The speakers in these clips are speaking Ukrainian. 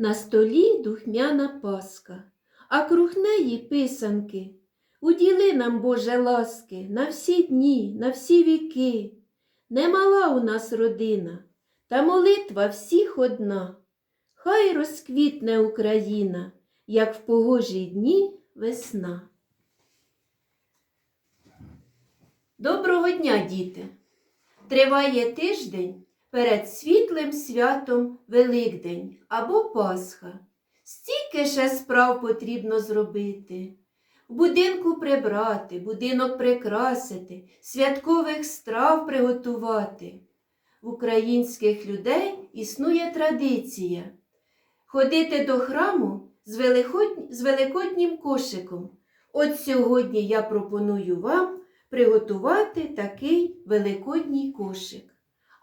На столі духмяна паска, а круг неї писанки. Уділи нам, Боже, ласки, на всі дні, на всі віки. Немала у нас родина, та молитва всіх одна. Хай розквітне Україна, як в погожі дні весна. Доброго дня, діти! Триває тиждень перед світлим святом Великдень або Пасха. Стільки ще справ потрібно зробити. В будинку прибрати, будинок прикрасити, святкових страв приготувати. В українських людей існує традиція ходити до храму з, великоднім кошиком. От сьогодні я пропоную вам приготувати такий великодній кошик.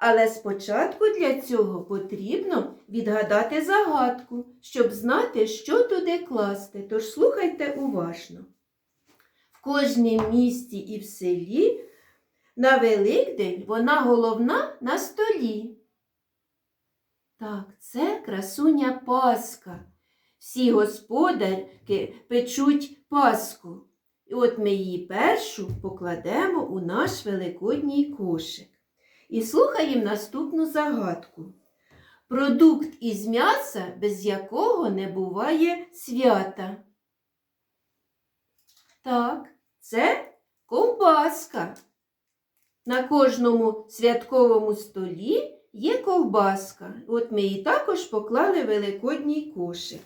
Але спочатку для цього потрібно відгадати загадку, щоб знати, що туди класти. Тож слухайте уважно. В кожнім місті і в селі на Великдень вона головна на столі. Так, це красуня Паска. Всі господарки печуть Паску. І от ми її першу покладемо у наш великодній кошик. І слухаємо наступну загадку. Продукт із м'яса, без якого не буває свята. Так, це ковбаска. На кожному святковому столі є ковбаска. От ми її також поклали великодній кошик.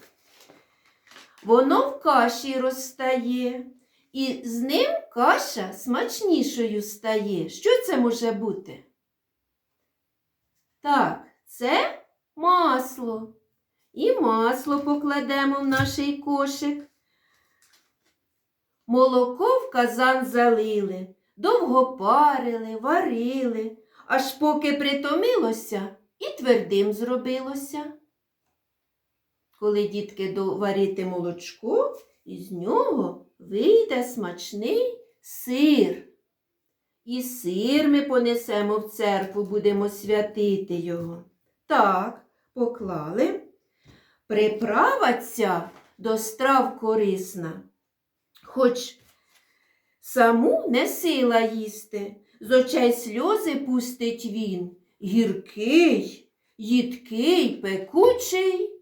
Воно в каші розстає, і з ним каша смачнішою стає. Що це може бути? Так, це масло. І масло покладемо в наш кошик. Молоко в казан залили, довго парили, варили, аж поки притомилося і твердим зробилося. Коли дітки доварити молочко, із нього вийде смачний сир. І сир ми понесемо в церкву, будемо святити його. Так, поклали. Приправа ця до страв корисна, хоч саму не сила їсти, з очей сльози пустить він. Гіркий, їдкий, пекучий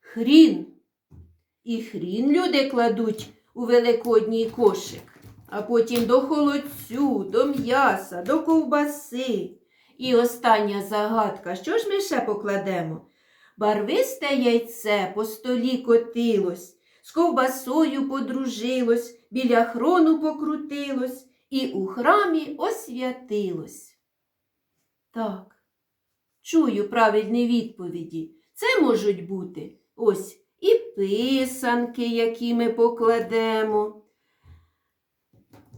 хрін. І хрін люди кладуть у великодній кошик, а потім до холодцю, до м'яса, до ковбаси. І остання загадка, що ж ми ще покладемо? Барвисте яйце по столі котилось, з ковбасою подружилось, біля хрону покрутилось і у храмі освятилось. Так, чую правильні відповіді. Це можуть бути ось і писанки, які ми покладемо,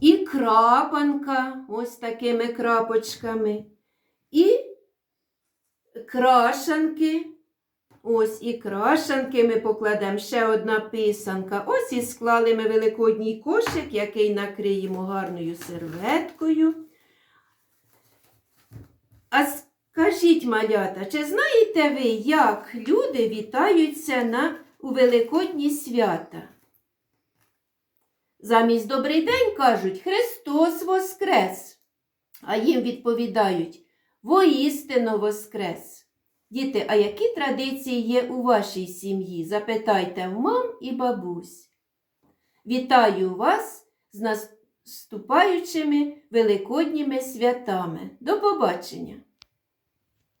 і крапанка, ось такими крапочками, і крашанки. Ось і крашанки ми покладемо ще одна писанка. Ось і склали ми великодній кошик, який накриємо гарною серветкою. А скажіть, малята, чи знаєте ви, як люди вітаються на, у великодні свята? Замість добрий день кажуть Христос Воскрес, а їм відповідають Воістину Воскрес. Діти, а які традиції є у вашій сім'ї? Запитайте в мам і бабусь. Вітаю вас з наступаючими великодніми святами. До побачення!